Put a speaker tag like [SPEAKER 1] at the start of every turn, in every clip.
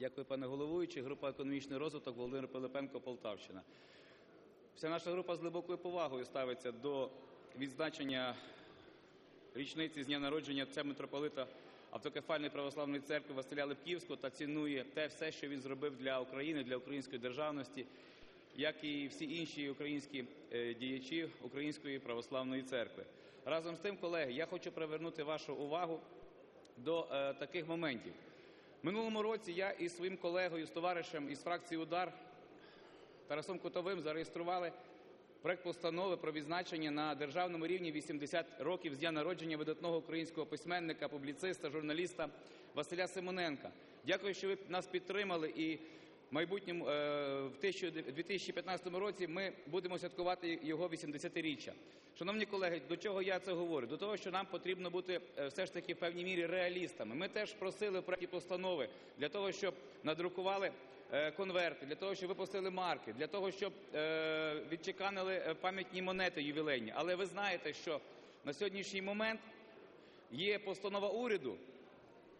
[SPEAKER 1] Дякую, пане головуючий. Група "Економічний розвиток", Володимир Пилипенко, Полтавщина. Вся наша група з глибокою повагою ставиться до відзначення річниці з дня народження отця митрополита Автокефальної православної церкви Василя Липківського та цінує те все, що він зробив для України, для української державності, як і всі інші українські е, діячі Української православної церкви. Разом з тим, колеги, я хочу привернути вашу увагу до е, таких моментів. Минулому році я із своїм колегою, з товаришем із фракції "УДАР" Тарасом Кутовим зареєстрували проект постанови про відзначення на державному рівні 80 років з дня народження видатного українського письменника, публіциста, журналіста Василя Симоненка. Дякую, що ви нас підтримали, і в майбутньому, е, в 2015 році ми будемо святкувати його 80-річчя. Шановні колеги, до чого я це говорю? До того, що нам потрібно бути е, все ж таки в певній мірі реалістами. Ми теж просили в проекті постанови для того, щоб надрукували е, конверти, для того, щоб випустили марки, для того, щоб відчеканили пам'ятні монети ювілейні. Але ви знаєте, що на сьогоднішній момент є постанова уряду,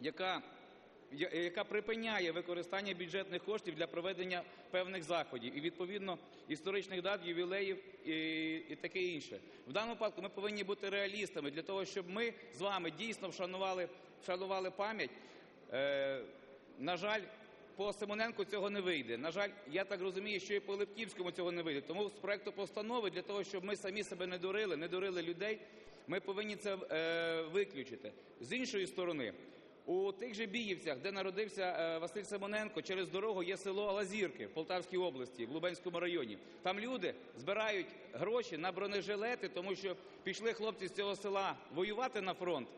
[SPEAKER 1] яка яка припиняє використання бюджетних коштів для проведення певних заходів і відповідно історичних дат, ювілеїв і, таке інше. В даному випадку ми повинні бути реалістами для того, щоб ми з вами дійсно вшанували, вшанували пам'ять. Е, на жаль, по Симоненку цього не вийде. На жаль, я так розумію, що і по Липківському цього не вийде. Тому з проекту постанови для того, щоб ми самі себе не дурили, не дурили людей, ми повинні це е, виключити. З іншої сторони, у тих же Біївцях, де народився е, Василь Симоненко, через дорогу є село Лазірки в Полтавській області, в Лубенському районі. Там люди збирають гроші на бронежилети, тому що пішли хлопці з цього села воювати на фронт,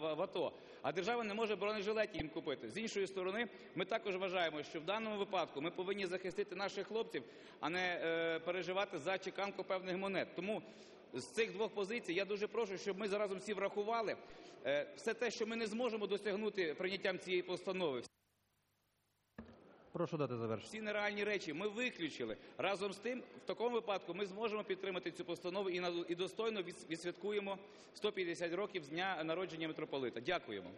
[SPEAKER 1] в АТО, а держава не може бронежилетів їм купити. З іншої сторони, ми також вважаємо, що в даному випадку ми повинні захистити наших хлопців, а не е, переживати за чеканку певних монет. Тому з цих двох позицій я дуже прошу, щоб ми разом всі врахували е, все те, що ми не зможемо досягнути прийняттям цієї постанови.
[SPEAKER 2] Прошу дати завершити.
[SPEAKER 1] Всі нереальні речі ми виключили. Разом з тим, в такому випадку ми зможемо підтримати цю постанову і на- і достойно відс- відсвяткуємо 150 років з дня народження митрополита. Дякуємо.